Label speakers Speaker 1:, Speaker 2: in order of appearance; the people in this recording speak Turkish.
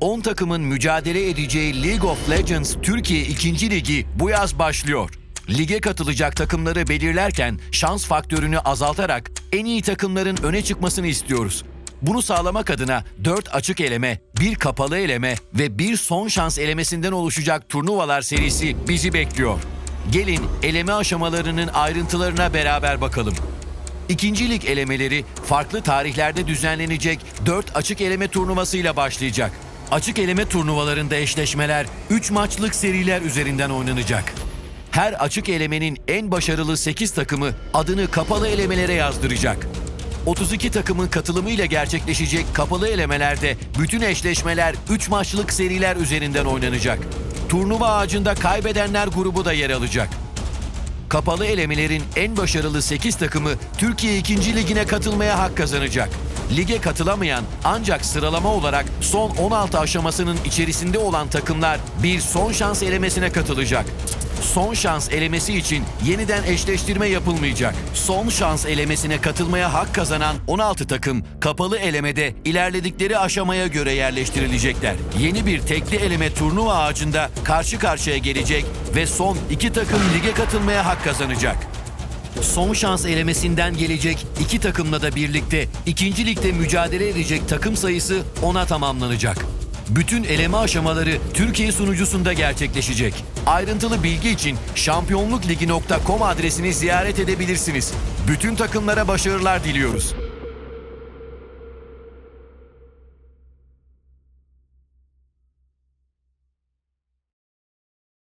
Speaker 1: 10 takımın mücadele edeceği League of Legends Türkiye 2. Ligi bu yaz başlıyor. Lige katılacak takımları belirlerken şans faktörünü azaltarak en iyi takımların öne çıkmasını istiyoruz. Bunu sağlamak adına 4 açık eleme, 1 kapalı eleme ve 1 son şans elemesinden oluşacak turnuvalar serisi bizi bekliyor. Gelin eleme aşamalarının ayrıntılarına beraber bakalım. İkinci lig elemeleri farklı tarihlerde düzenlenecek 4 açık eleme turnuvasıyla başlayacak. Açık eleme turnuvalarında eşleşmeler 3 maçlık seriler üzerinden oynanacak. Her açık elemenin en başarılı 8 takımı adını kapalı elemelere yazdıracak. 32 takımın katılımıyla gerçekleşecek kapalı elemelerde bütün eşleşmeler 3 maçlık seriler üzerinden oynanacak. Turnuva ağacında kaybedenler grubu da yer alacak. Kapalı elemelerin en başarılı 8 takımı Türkiye 2. Ligi'ne katılmaya hak kazanacak. Lige katılamayan ancak sıralama olarak son 16 aşamasının içerisinde olan takımlar bir son şans elemesine katılacak. Son şans elemesi için yeniden eşleştirme yapılmayacak. Son şans elemesine katılmaya hak kazanan 16 takım kapalı elemede ilerledikleri aşamaya göre yerleştirilecekler. Yeni bir tekli eleme turnuva ağacında karşı karşıya gelecek ve son iki takım lige katılmaya hak kazanacak. Son şans elemesinden gelecek iki takımla da birlikte ikinci ligde mücadele edecek takım sayısı 10'a tamamlanacak. Bütün eleme aşamaları Türkiye sunucusunda gerçekleşecek. Ayrıntılı bilgi için şampiyonlukligi.com adresini ziyaret edebilirsiniz. Bütün takımlara başarılar diliyoruz.